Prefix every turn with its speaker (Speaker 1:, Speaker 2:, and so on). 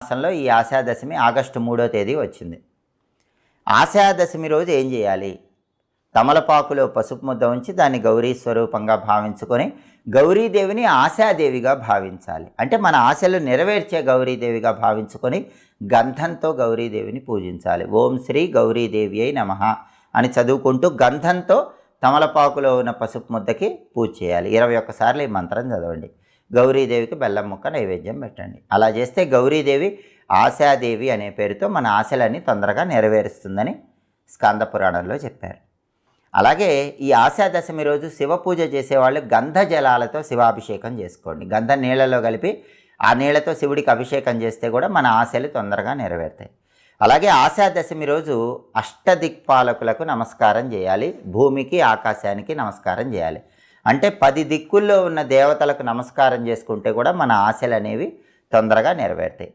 Speaker 1: మాసంలో ఈ ఆశాదశమి ఆగస్టు మూడో తేదీ వచ్చింది. ఆశాదశమి రోజు ఏం చేయాలి? తమలపాకులో పసుపు ముద్ద ఉంచి దాన్ని గౌరీ స్వరూపంగా భావించుకొని గౌరీదేవిని ఆశాదేవిగా భావించాలి. అంటే మన ఆశలు నెరవేర్చే గౌరీదేవిగా భావించుకొని గంధంతో గౌరీదేవిని పూజించాలి. ఓం శ్రీ గౌరీదేవి అయి నమ అని చదువుకుంటూ గంధంతో తమలపాకులో ఉన్న పసుపు ముద్దకి పూజ చేయాలి. ఇరవై ఒక్కసార్లు ఈ మంత్రం చదవండి. గౌరీదేవికి బెల్లం ముక్క నైవేద్యం పెట్టండి. అలా చేస్తే గౌరీదేవి ఆశాదేవి అనే పేరుతో మన ఆశలన్నీ తొందరగా నెరవేరుస్తుందని స్కంద పురాణంలో చెప్పారు. అలాగే ఈ ఆశాదశమి రోజు శివ పూజ చేసేవాళ్ళు గంధ జలాలతో శివాభిషేకం చేసుకోండి. గంధ నీళ్ళలో కలిపి ఆ నీళ్ళతో శివుడికి అభిషేకం చేస్తే కూడా మన ఆశలు తొందరగా నెరవేరుతాయి. అలాగే ఆశాదశమి రోజు అష్టదిక్పాలకులకు నమస్కారం చేయాలి. భూమికి ఆకాశానికి నమస్కారం చేయాలి. అంటే పది దిక్కుల్లో ఉన్న దేవతలకు నమస్కారం చేసుకుంటే కూడా మన ఆశలు అనేవి తొందరగా నెరవేరుతాయి.